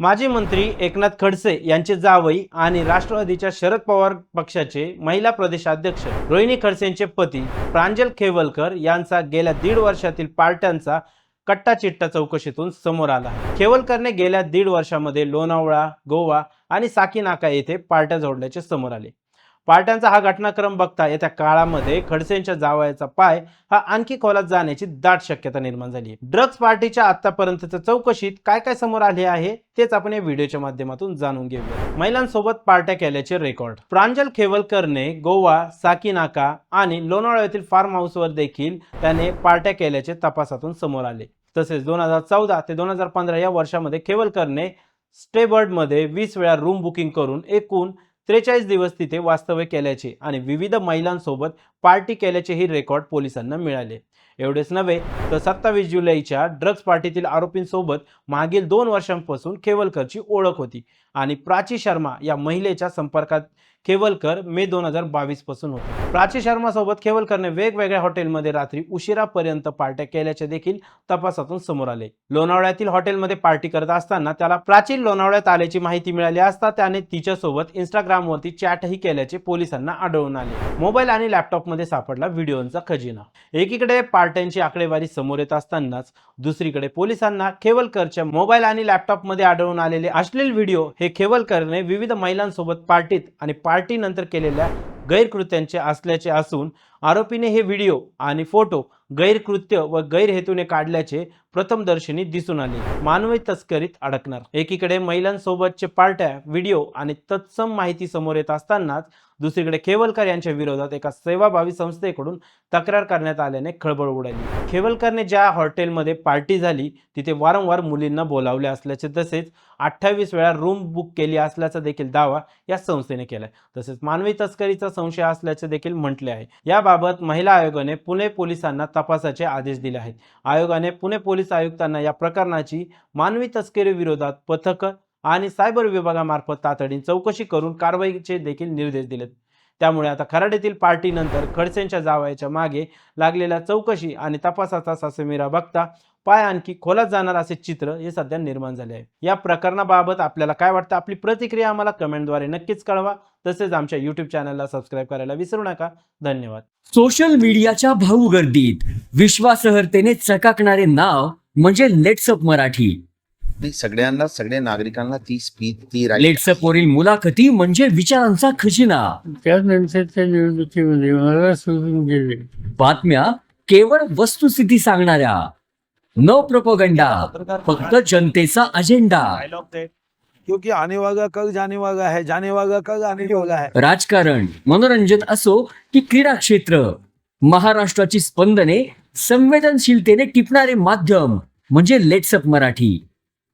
माजी मंत्री एकनाथ खडसे यांचे जावई आणि राष्ट्रवादीच्या शरद पवार पक्षाचे महिला प्रदेशाध्यक्ष रोहिणी खडसेंचे पती प्रांजल खेवलकर यांचा गेल्या दीड वर्षातील पार्ट्यांचा कट्टा चिट्टा चौकशीतून समोर आला. खेवलकरने गेल्या दीड वर्षामध्ये लोणावळा गोवा आणि साकीनाका येथे पार्ट्या जोडल्याचे समोर आले. पार्ट्यांचा हा घटनाक्रम बघता येत्या काळामध्ये खडसेंच्या जावयाचा पाय हा आणखी खोलात जाण्याची दाट शक्यता निर्माण झाली आहे. ड्रग्ज पार्टीच्या आतापर्यंतच्या चौकशीत काय काय समोर आले आहे तेच आपण या व्हिडिओच्या माध्यमातून जाणून घेऊया. महिलांसोबत पार्ट्या केल्याचे रेकॉर्ड. प्रांजल खेवलकरने गोवा साकीनाका आणि लोणावळा येथील फार्म हाऊसवर देखील त्याने पार्ट्या केल्याचे तपासातून समोर आले. तसेच दोन हजार चौदा ते दोन हजार पंधरा या वर्षामध्ये खेवलकरने स्टेबर्डमध्ये वीस वेळा रूम बुकिंग करून एकूण त्रेचाळीस दिवस तिथे वास्तव्य केल्याचे आणि विविध महिलांसोबत पार्टी केल्याचेही रेकॉर्ड पोलिसांना मिळाले. एवढेच नव्हे तर सत्तावीस जुलैच्या ड्रग्ज पार्टीतील आरोपींसोबत मागील दोन वर्षांपासून खेवलकरची ओळख होती आणि प्राची शर्मा या महिलेच्या संपर्कात खेवलकर मे दोन हजार बावीसपासून होते. प्राची शर्मा सोबत खेवलकरने वेगवेगळ्या हॉटेलमध्ये रात्री उशिरापर्यंत पार्ट्या केल्याचे देखील तपासातून समोर आले. लोणावळ्यातील हॉटेलमध्ये पार्टी करत असताना त्याला प्राचीन लोणावळ्यात आल्याची माहिती मिळाली असता त्याने तिच्यासोबत इंस्टाग्रामवरती चॅटही केल्याचे पोलिसांना आढळून आले. मोबाईल आणि लॅपटॉप मध्ये सापडला व्हिडिओचा खजिना. एकीकडे पार्ट्यांची आकडेवारी समोर येत असतानाच दुसरीकडे पोलिसांना खेवलकरच्या मोबाईल आणि लॅपटॉपमध्ये आढळून आलेले अश्लील व्हिडिओ हे खेवलकरने विविध महिलांसोबत पार्टीत आणि पार्टीनंतर केलेल्या गैरकृत्यांचे असल्याचे असून आरोपीने हे व्हिडिओ आणि फोटो गैरकृत्य व गैरहेतूने काढल्याचे प्रथमदर्शनी दिसून आले. मानवी तस्करीत अडकणार. एकीकडे महिलांसोबतचे पार्ट्या व्हिडिओ आणि तत्सम माहिती समोर येत असतानाच दुसरीकडे खेवलकर यांच्या विरोधात एका सेवाभावी संस्थेकडून तक्रार करण्यात आल्याने खळबळ उडाली. खेवलकरने ज्या हॉटेलमध्ये पार्टी झाली तिथे वारंवार मुलींना बोलावले असल्याचे तसेच अठ्ठावीस वेळा रूम बुक केली असल्याचा देखील दावा या संस्थेने केलाय. तसेच मानवी तस्करीचा संशय असल्याचे देखील म्हटले आहे. याबाबत महिला आयोगाने पुणे पोलिसांना तपासाचे आदेश दिले आहेत. आयोगाने पुणे पोलीस आयुक्तांना या प्रकरणाची मानवी तस्करी विरोधात पथक आणि सायबर विभागामार्फत तातडीने चौकशी करून कारवाईचे देखील निर्देश दिलेत. त्यामुळे आता खराडीतील पार्टीनंतर खडसेंच्या जावयाच्या मागे लागलेल्या चौकशी आणि तपासाचा सासमिरा बघता पाय आणखी खोलात जाणार असे चित्र हे सध्या निर्माण झाले आहे. या प्रकरणाबाबत आपल्याला काय वाटतं? आपली प्रतिक्रिया आम्हाला कमेंटद्वारे नक्कीच कळवा. तसेच आमच्या यूट्यूब चॅनलला सबस्क्राईब करायला विसरू नका. धन्यवाद. सोशल मीडियाच्या भाऊ गर्दीत विश्वासार्हतेने चकाकणारे नाव म्हणजे लेट्सअप मराठी. नाही सगळ्यांना सगळ्या नागरिकांना ती स्पीच ती लेट्सअप वरील मुलाखती म्हणजे विचारांचा खजिना. त्यानंतरच्या निवडणुकीमध्ये मला सोडून गेले. बातम्या केवळ वस्तुस्थिती सांगणाऱ्या. न प्रोपोगंडा फक्त जनतेचा अजेंडा क्योंकि आने वाला कल जाने वाला है जाने वाला कल आने वाला है. राजकारण मनोरंजन असो की क्रीडा क्षेत्र. महाराष्ट्राची स्पंदने संवेदनशीलतेने टिपणारे माध्यम म्हणजे लेट्सअप मराठी.